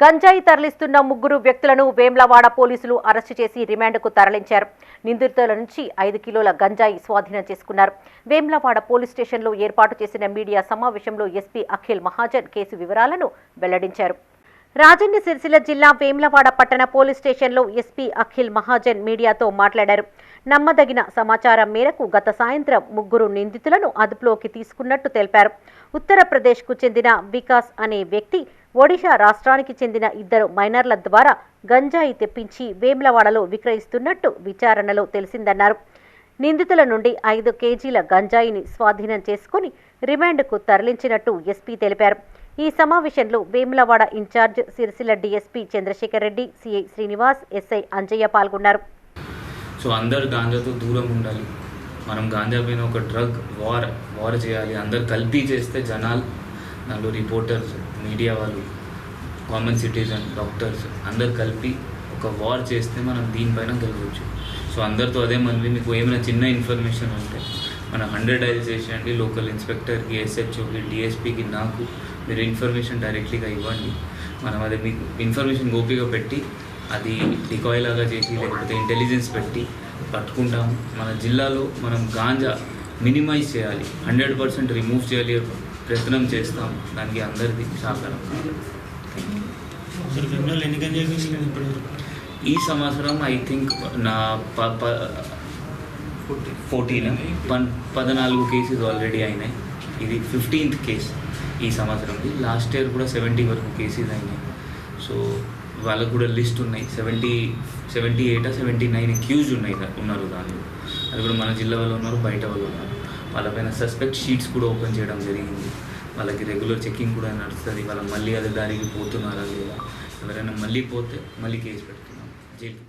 గంజాయి తరలిస్తున్న ముగ్గురు వ్యక్తులను వేమ్లవాడ పోలీసులు అరెస్టు చేసి రిమాండ్కు తరలించారు. నిందితుల నుంచి ఐదు కిలోల గంజాయి స్వాధీనం చేసుకున్నారు. వేమ్లవాడ పోలీస్ స్టేషన్లో ఏర్పాటు చేసిన మీడియా సమావేశంలో ఎస్పీ అఖిల్ మహాజన్ కేసు వివరాలను వెల్లడించారు. రాజన్న సిరిసిల్ల జిల్లా వేమ్లవాడ పట్టణ పోలీస్ స్టేషన్లో ఎస్పీ అఖిల్ మహాజన్ మీడియాతో మాట్లాడారు. నమ్మదగిన సమాచారం మేరకు గత సాయంత్రం ముగ్గురు నిందితులను అదుపులోకి తీసుకున్నట్టు తెలిపారు. ఉత్తరప్రదేశ్కు చెందిన వికాస్ అనే వ్యక్తి ఒడిషా రాష్ట్రానికి చెందిన ఇద్దరు మైనర్ల ద్వారా గంజాయి తెప్పించి వేములవాడలో విక్రయిస్తున్నట్టు విచారణలో తెలిసిందన్నారు. నిందితుల నుండి ఐదు కేజీల గంజాయిని స్వాధీనం చేసుకుని రిమాండ్కు తరలించినట్టు ఎస్పీ తెలిపారు. ఈ సమావేశంలో Vemulawada in-charge Sircilla DSP Chandrashekar Reddy CI Srinivas SI Anjaiah పాల్గొన్నారు. సో అందరు గాంజాతో దూరం ఉండాలి. మనం గాంజా పైన ఒక డ్రగ్ వార్ వార్ చేయాలి. అందరు కలిపి చేస్తే జనాలు దాంట్లో రిపోర్టర్స్ మీడియా వాళ్ళు కామన్ సిటిజన్ డాక్టర్స్ అందరు కలిపి ఒక వార్ చేస్తే మనం దీనిపైన గెలవచ్చు. సో అందరితో అదే మనవి మీకు ఏమైనా చిన్న ఇన్ఫర్మేషన్ ఉంటే మన హండ్రెడ్ డైల్ చేసేయండి లోకల్ ఇన్స్పెక్టర్కి ఎస్హెచ్ఓకి డిఎస్పీకి నాకు మీరు ఇన్ఫర్మేషన్ డైరెక్ట్లీగా ఇవ్వండి. మనం అది మీకు ఇన్ఫర్మేషన్ గోపిగా పెట్టి అది డికాయ్ లాగా చేసి లేకపోతే ఇంటెలిజెన్స్ పెట్టి పట్టుకుంటాము మన జిల్లాలో మనం గాంజా మినిమైజ్ చేయాలి హండ్రెడ్ పర్సెంట్ రిమూవ్ చేయాలి ప్రయత్నం చేస్తాం. దానికి అందరిది సహకారం. ఈ సంవత్సరం ఐ థింక్ నా ప ప ఫోర్టీన్? పన్ పద్నాలుగు కేసెస్ ఆల్రెడీ అయినాయి. ఇది ఫిఫ్టీన్త్ కేస్ ఈ సంవత్సరంది లాస్ట్ ఇయర్ కూడా సెవెంటీ వరకు కేసెస్ అయినాయి. సో వాళ్ళకు కూడా లిస్ట్ ఉన్నాయి. Seventy seventy eight seventy nine accused ఉన్నాయి ఉన్నారు దానిలో. అది కూడా మన జిల్లా వాళ్ళు ఉన్నారు బయట వాళ్ళు ఉన్నారు. వాళ్ళపైన సస్పెక్ట్ షీట్స్ కూడా ఓపెన్ చేయడం జరిగింది. వాళ్ళకి రెగ్యులర్ చెకింగ్ కూడా నడుస్తుంది. వాళ్ళు మళ్ళీ అదే దారికి పోతున్నారా లేదా? ఎవరైనా మళ్ళీ పోతే మళ్ళీ కేసు పెడుతున్నాం. జైలు